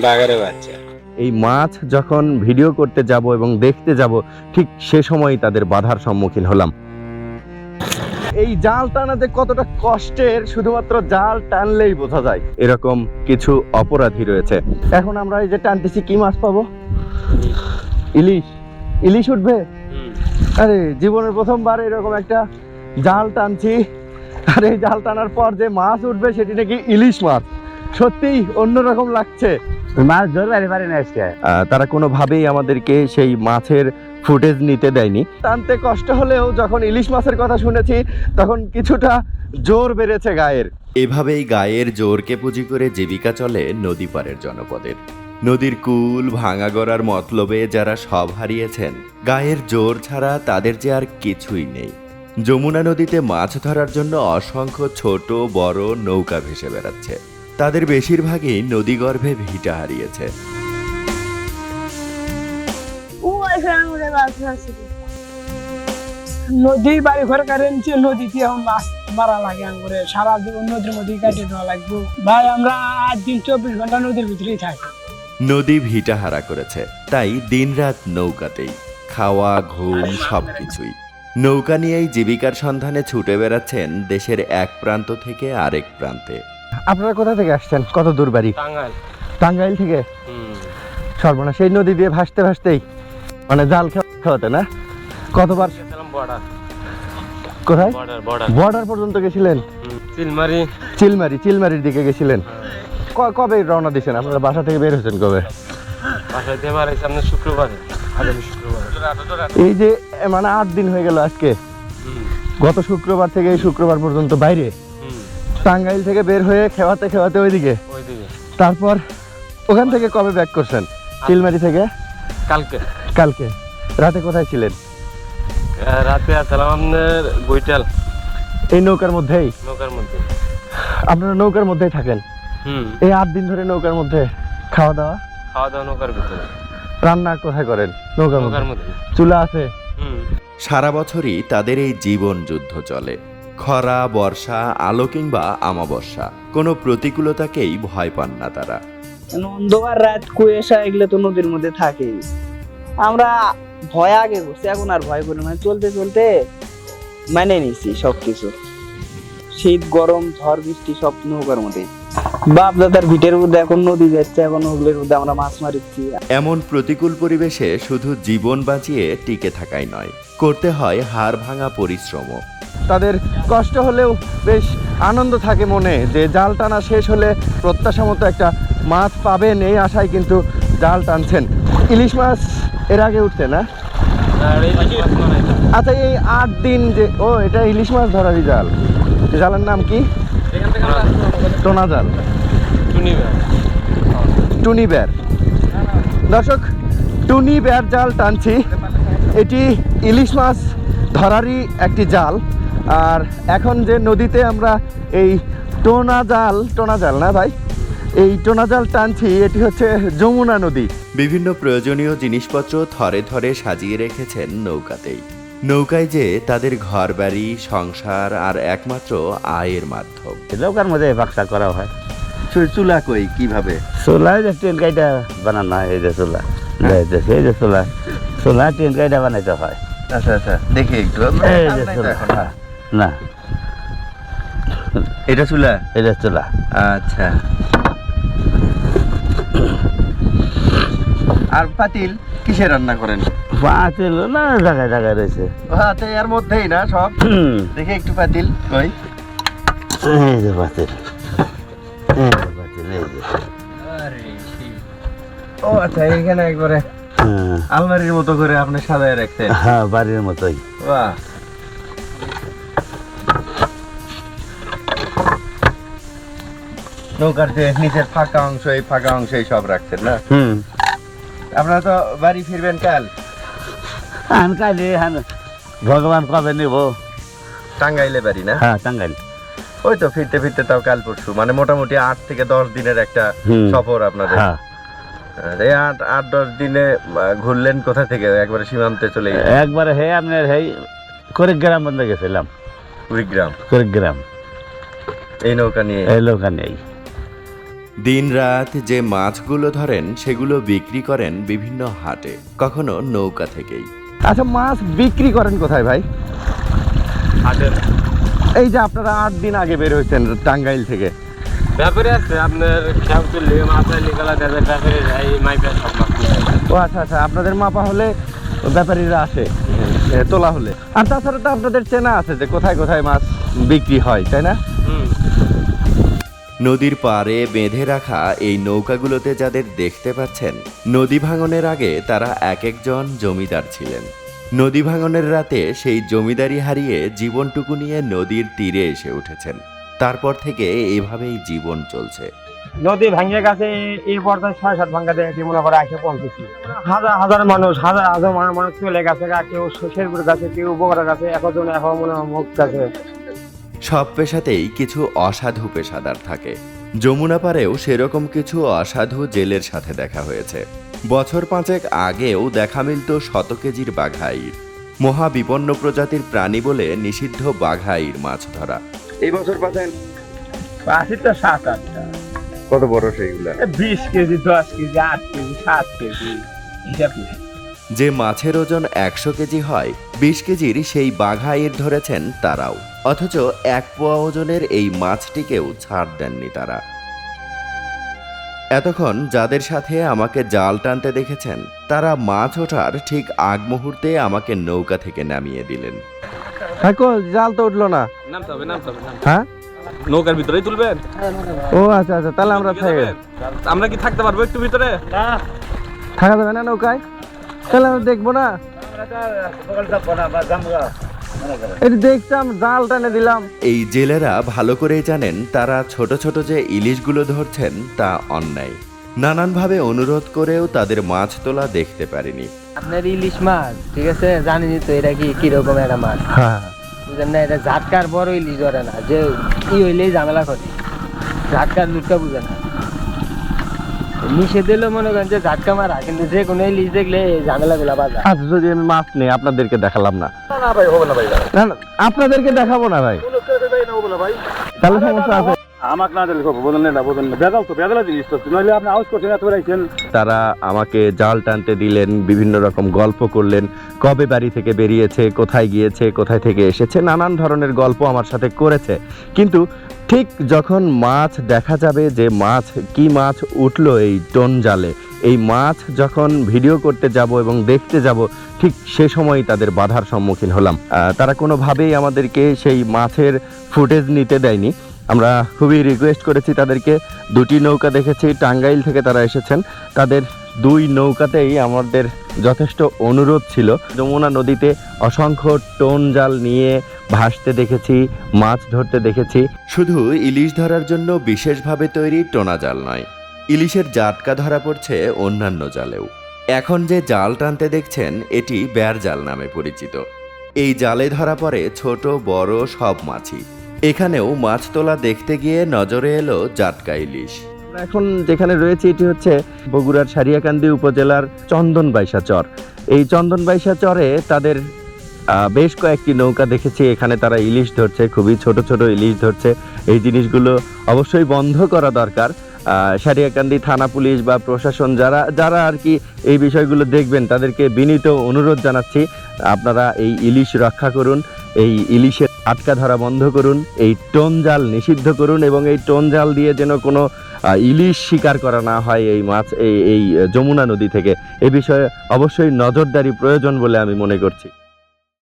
বাঘের বাচ্চা। এই মাছ যখন ভিডিও করতে যাব এবং দেখতে যাব ঠিক সে সময় তাদের বাধার সম্মুখীন হলাম। এই জাল টানাতে কতটা কষ্টের শুধুমাত্র জাল টানলেই বোঝা যায়। এরকম কিছু অপরাধী রয়েছে। এখন আমরা এই যে টানতেছি কি মাছ পাবো? ইলিশ। ইলিশ উঠবে? আরে জীবনের প্রথমবার এরকম একটা জাল টানছি। আর এই জাল টানার পর যে মাছ উঠবে সেটি নাকি ইলিশ মাছ। সত্যিই অন্যরকম লাগছে। মাছ ধরতে পারি না আজকে। তারা কোনোভাবেই আমাদেরকে সেই মাছের ফুটেজ নিতে দেয়নি। টানতে কষ্ট হলেও যখন ইলিশ মাছের কথা শুনেছি তখন কিছুটা জোর বেড়েছে গায়ের। এভাবেই গায়ের জোরকে পুঁজি করে জীবিকা চলে নদী পারের জনপদের। নদীর কুল ভাঙা গড়ার মতলবে যারা সব হারিয়েছেন গায়ের জোর ছাড়া তাদের যে আর কিছুই নেই। যমুনা নদীতে মাছ ধরার জন্য অসংখ্য ছোট বড় নৌকা ভেসে বেড়াচ্ছে। তাদের বেশিরভাগই নদীগর্ভে ভিটা হারিয়েছে। বাড়ি ঘরে কারেন্ট নদীতে এখন মাছ মারা লাগে আঙ্গুরে। সারা জীবন নদীর মধ্যে কাটিয়ে দেওয়া লাগবে। ভাই আমরা আট দিন চব্বিশ ঘণ্টা নদীর ভিতরেই থাকি। নদী ভিটা হারা করেছে। তাই দিনরাত নৌকাতেই। খাওয়া ঘুম সবকিছুই। নৌকা নিয়েই জীবিকার সন্ধানে ছুটে বেড়াচ্ছেন দেশের এক প্রান্ত থেকে আরেক প্রান্তে। আপনারা কোথা থেকে আসছেন? কত দূর বাড়ি? টাঙ্গাইল। টাঙ্গাইল থেকে? সর্বনা সেই নদী দিয়ে ভাসতে ভাসতেই মানে জাল খাওয়াতে না? কতবার কোথায়? বর্ডার বর্ডার বর্ডার পর্যন্ত গেছিলেন? চিলমারি। চিলমারি চিলমারির দিকে গেছিলেন? কবে রওনা দিয়েছেন আপনারা বাসা থেকে বের হয়েছেন কবে? বাসায় দিয়ে মারা সামনে শুক্রবারে। আগামী শুক্রবারে। এই যে মানে আট দিন হয়ে গেল আজকে। গত শুক্রবার থেকে এই শুক্রবার পর্যন্ত বাইরে? টাঙ্গাইল থেকে বের হয়ে খেওয়াতে খেওয়াতে ওইদিকে। ওইদিকে। তারপর ওখান থেকে কবে ব্যাক করছেন? চিলমারি থেকে? কালকে। কালকে। রাতে কোথায় ছিলেন? রাতে আসলাম আপনার বইটাল এই নৌকার মধ্যেই? নৌকার মধ্যে। আপনারা নৌকার মধ্যেই থাকেন? হুম। এই আট দিন ধরে নৌকার মধ্যে খাওয়া দাওয়া? খাওয়া দাওয়া নৌকার ভিতরে। রান্না কোথায় করেন নৌকার নৌকার মধ্যে? মধ্যে। চুলা আছে? হুম। সারা বছরই তাদের এই জীবন যুদ্ধ চলে। খরা বর্ষা আলো কিংবা আমাবস্যা কোনো প্রতিকূলতাকেই ভয় পান না তারা। অন্ধকার রাত কুয়েশা এগুলো তো নদীর মধ্যে থাকে আমরা ভয় আগে করছি এখন আর ভয় করি না। চলতে চলতে মানে নিছি সবকিছু। শীত গরম ঝড় বৃষ্টি সব নৌকার মধ্যে বাপ দাদার ভিটের মধ্যে এখন নদী যাচ্ছে এখন ওগুলোর মধ্যে আমরা মাছ মারিচ্ছি। এমন প্রতিকূল পরিবেশে শুধু জীবন বাঁচিয়ে টিকে থাকাই নয় করতে হয় হাড় ভাঙা পরিশ্রম তাদের কষ্ট হলেও বেশ আনন্দ থাকে মনে যে জাল টানা শেষ হলে প্রত্যাশা মতো একটা মাছ পাবেন এই আশায় কিন্তু জাল টানছেন। ইলিশ মাছ এর আগে উঠছে না। আচ্ছা এই আট দিন যে, ও, এটা ইলিশ মাছ ধরারই জাল। জালের নাম কি? টোনা জাল। টুনি বের। দর্শক, টুনি ব্যার জাল টানছি। এটি ইলিশ মাছ ধরারই একটি জাল। আর এখন যে নদীতে আমরা এই টোনা জাল টোনা জাল না ভাই? এই টোনা জাল টানছি এটি হচ্ছে যমুনা নদী। বিভিন্ন প্রয়োজনীয় জিনিসপত্র থরে থরে সাজিয়ে রেখেছেন নৌকাতেই। নৌকায় যে তাদের ঘর বাড়ি সংসার আর একমাত্র আয়ের মাধ্যম। নৌকার মধ্যে বাক্সা করা হয়। চুলা কই কীভাবে? চোলা যে ট্রেন গাড়িটা বানানো হয় এই যে চোলা। এই যে এই যে চোলা। চোলা ট্রেন গাড়িটা বানাইতে হয়। আচ্ছা আচ্ছা দেখি একটু। না। এটা চুলা? যে চোলা। আচ্ছা। আর পাতিল কিসে রান্না করেন? পাঁচ এলো না জায়গায় জায়গায় রয়েছে। হাতে এর মধ্যেই না সব? দেখে একটু পাতিল কই। এই যে পাতিল। এই যে পাতিল এই যে। ও আচ্ছা এখানে একবারে হ্যাঁ, আলমারির মতো করে আপনি সাজায় রাখতেন। হ্যাঁ বাড়ির মতোই। বাহ। নৌকার যে নিচের ফাঁকা অংশ এই ফাঁকা অংশ এই সব রাখছেন না? হুম। আপনারা তো বাড়ি ফিরবেন কাল? হান কালি হান ভগবান কবে নেব? টাঙ্গাইলে বাড়ি না? হ্যাঁ টাঙ্গাইল। ওই তো ফিরতে ফিরতে তাও কাল পরশু মানে মোটামুটি আট থেকে দশ দিনের একটা সফর আপনাদের। হ্যাঁ। এই আট আট দশ দিনে ঘুরলেন কোথা থেকে? একবারে সীমান্তে চলে গেলেন? একবারে হে আপনার হেই কুড়িগ্রাম বন্ধে গেছিলাম। কুড়িগ্রাম? কুড়িগ্রাম। এই নৌকা নিয়ে? এই লোক নেই দিনরাত যে মাছগুলো ধরেন সেগুলো বিক্রি করেন বিভিন্ন হাটে কখনো নৌকা থেকেই। আচ্ছা মাছ বিক্রি করেন কোথায় ভাই? হাটের এই যে আপনারা আট দিন আগে বের হয়েছেন টাঙ্গাইল থেকে। ব্যাপারে আছে আপনার খেয়াল তুললে মাছ আইলে ব্যাপারে যাই মাইপে সব মাছ নিয়ে আসে। ও আচ্ছা আচ্ছা আপনাদের মাপা হলে ব্যাপারীরা আসে তোলা হলে। আর তাছাড়া তো আপনাদের চেনা আছে যে কোথায় কোথায় মাছ বিক্রি হয় তাই না? হুম। নদীর পাড়ে বেঁধে রাখা এই নৌকাগুলোতে যাদের দেখতে পাচ্ছেন, নদী ভাঙনের আগে তারা এক একজন জমিদার ছিলেন। নদী ভাঙনের রাতে সেই জমিদারি হারিয়ে জীবনটুকু নিয়ে নদীর তীরে এসে উঠেছেন। তারপর থেকে এভাবেই জীবন চলছে। নদী ভাঙিয়ে গেছে, এই পর্যায়ে ছয় সাত ভাঙ্গা দিয়ে মনে করে আসে পৌঁছেছি। হাজার হাজার মানুষ, হাজার হাজার মানুষ চলে গেছে কেউ শেরপুর গেছে, কেউ বগুড়া গেছে এখন এখন মনে মুখ গেছে। সব পেশাতেই কিছু অসাধু পেশাদার থাকে। যমুনা পাড়েও সেরকম কিছু অসাধু জেলের সাথে দেখা হয়েছে। বছর পাঁচেক আগেও দেখা মিলত শত কেজির বাঘাইর মহাবিপন্ন প্রজাতির প্রাণী বলে নিষিদ্ধ বাঘাইর মাছ ধরা। এই বছর পাচ্ছেন সাত আটটা। কত বড় সেইগুলা? বিশ কেজি দশ কেজি আট কেজি সাত কেজি হিসাব নেই যে মাছের ওজন একশো কেজি হয় বিশ কেজির সেই বাঘাইর ধরেছেন তারাও। অথচ এক পোয়া ওজনের এই মাছটিকেও ছাড় দেননি তারা। এতক্ষণ যাদের সাথে আমাকে জাল টানতে দেখেছেন তারা মাছ ওঠার ঠিক আগ মুহূর্তে আমাকে নৌকা থেকে নামিয়ে দিলেন। জাল তো উঠল না। হ্যাঁ? নৌকার ভিতরেই তুলবেন? ও আচ্ছা আচ্ছা তাহলে আমরা আমরা কি থাকতে পারব একটু ভিতরে? থাকা যাবে না নৌকায়? তাহলে আমরা দেখব না। দেখতাম জাল টানে দিলাম। এই জেলেরা ভালো করেই জানেন তারা ছোট ছোট যে ইলিশগুলো ধরছেন তা অন্যায়। নানানভাবে অনুরোধ করেও তাদের মাছ তোলা দেখতে পারিনি। আপনার ইলিশ মাছ ঠিক আছে? জানেনই তো এটা কি কীরকম একটা মাছ। হ্যাঁ। বুঝলেন না এটা ঝাটকার বড় ইলিশ ধরে না যে ই হইলেই ঝামেলা করে। ঝাটকার লুটকা বুঝে না। মিশে দিলেও মনে করেন যে ঝাটকা মারা কিন্তু যে কোনো ইলিশ দেখলে এই ঝামেলাগুলা বাজা। আচ্ছা যদি আমি মাছ নেই আপনাদেরকে দেখালাম না। না না, আপনাদেরকে দেখাবো না ভাই। তাহলে সমস্যা আছে। আমাকে না দিলে বদল না বদল না বেদাল তো বেদালা জিনিস তো। নইলে আপনি আউট করছেন এত বেড়াইছেন। তারা আমাকে জাল টানতে দিলেন বিভিন্ন রকম গল্প করলেন। কবে বাড়ি থেকে বেরিয়েছে কোথায় গিয়েছে কোথায় থেকে এসেছে নানান ধরনের গল্প আমার সাথে করেছে। কিন্তু ঠিক যখন মাছ দেখা যাবে যে মাছ, কি মাছ উঠল এই টোন জালে, এই মাছ যখন ভিডিও করতে যাব এবং দেখতে যাব, ঠিক সে সময় তাদের বাধার সম্মুখীন হলাম। তারা কোনোভাবেই আমাদেরকে সেই মাছের ফুটেজ নিতে দেয়নি। আমরা খুবই রিকোয়েস্ট করেছি তাদেরকে, দুটি নৌকা দেখেছি, টাঙ্গাইল থেকে তারা এসেছেন। তাদের দুই নৌকাতেই আমাদের যথেষ্ট অনুরোধ ছিল। যমুনা নদীতে অসংখ্য টোন জাল নিয়ে ভাসতে দেখেছি মাছ ধরতে দেখেছি। শুধু ইলিশ ধরার জন্য বিশেষভাবে তৈরি টোনা জাল নয় ইলিশের জাটকা ধরা পড়ছে অন্যান্য জালেও। এখন যে জাল টানতে দেখছেন এটি বেয়ার জাল নামে পরিচিত। এই জালে ধরা পড়ে ছোট বড় সব মাছই। এখানেও মাছ তোলা দেখতে গিয়ে নজরে এলো জাটকা ইলিশ। এখন যেখানে রয়েছে এটি হচ্ছে বগুড়ার সারিয়াকান্দি উপজেলার চন্দন বাইশা চর এই চন্দন বাইশা চরে তাদের বেশ কয়েকটি নৌকা দেখেছি, এখানে তারা ইলিশ ধরছে, খুবই ছোট ছোট ইলিশ ধরছে। এই জিনিসগুলো অবশ্যই বন্ধ করা দরকার। সারিয়াকান্দি থানা পুলিশ বা প্রশাসন যারা যারা আর কি এই বিষয়গুলো দেখবেন, তাদেরকে বিনীত অনুরোধ জানাচ্ছি, আপনারা এই ইলিশ রক্ষা করুন, এই ইলিশের আটকা ধরা বন্ধ করুন, এই টোন জাল নিষিদ্ধ করুন এবং এই টোন জাল দিয়ে যেন কোনো ইলিশ শিকার করা না হয় এই মাছ, এই এই যমুনা নদী থেকে। এ বিষয়ে অবশ্যই নজরদারি প্রয়োজন বলে আমি মনে করছি।